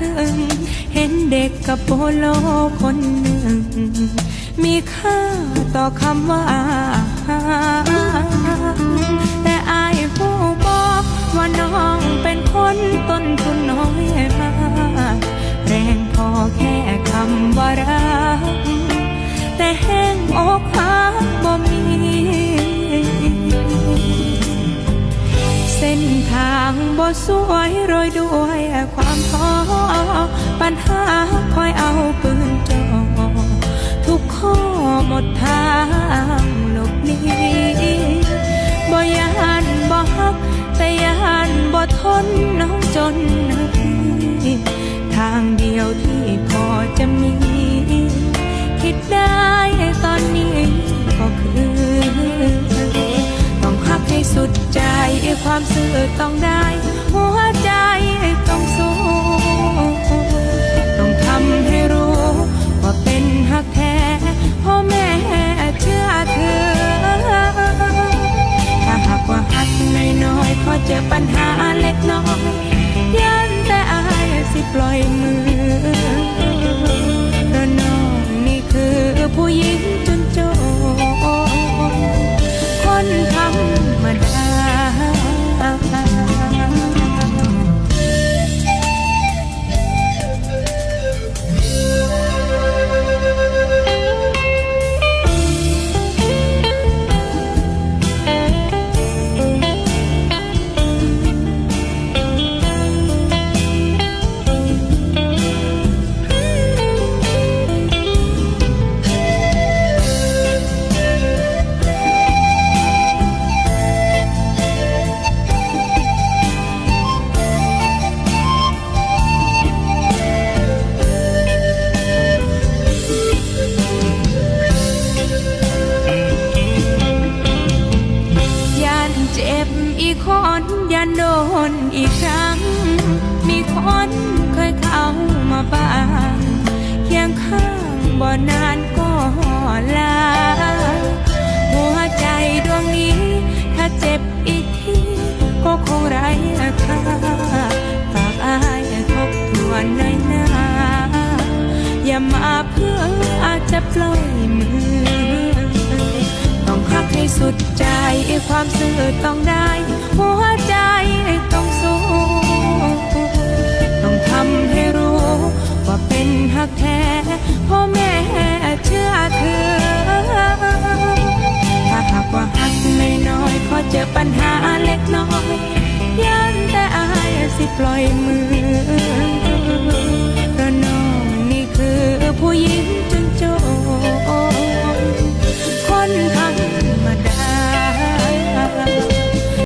ถึง เห็นเด็กกับโปโลคนหนึ่ง มีค่าต่อคำว่า แต่อายผู้บอกว่าน้องเป็นคนต้นทุนน้อยมากแรงพอแค่คำว่ารักแต่แห้งอก ส้นทางบ่สวยโรยด้วยความท้อปัญหาคอยเอาปืนจ่อทุกข้อหมดทางหลบหนีบ่ยานบ่ฮัก แต่ยานบ่ทนน้องจนนาทีทางเดียวที่พอจะมี คิดได้ตอนนี้ก็คือ ความซื่อต้องได้หัว คนยันโดนอีกครั้ง มีคนเคยเข้ามาบ้างเคียงข้างบ่นานก็ลา หัวใจดวงนี้ ถ้าเจ็บอีกที ก็คงไร้ค่าฝากอายทบทวนหน่อยนะ อย่ามาเพื่ออาจจะปล่อยมือ สุดใจความซื่อต้องได้ หัวใจต้องสู้ต้องทำให้รู้ ว่าเป็นหักแท้พ่อแม่เชื่อเธอถ้าหากว่าหักไม่น้อยๆขอเจอปัญหาเล็กน้อยยันแต่อายสิปล่อยมือ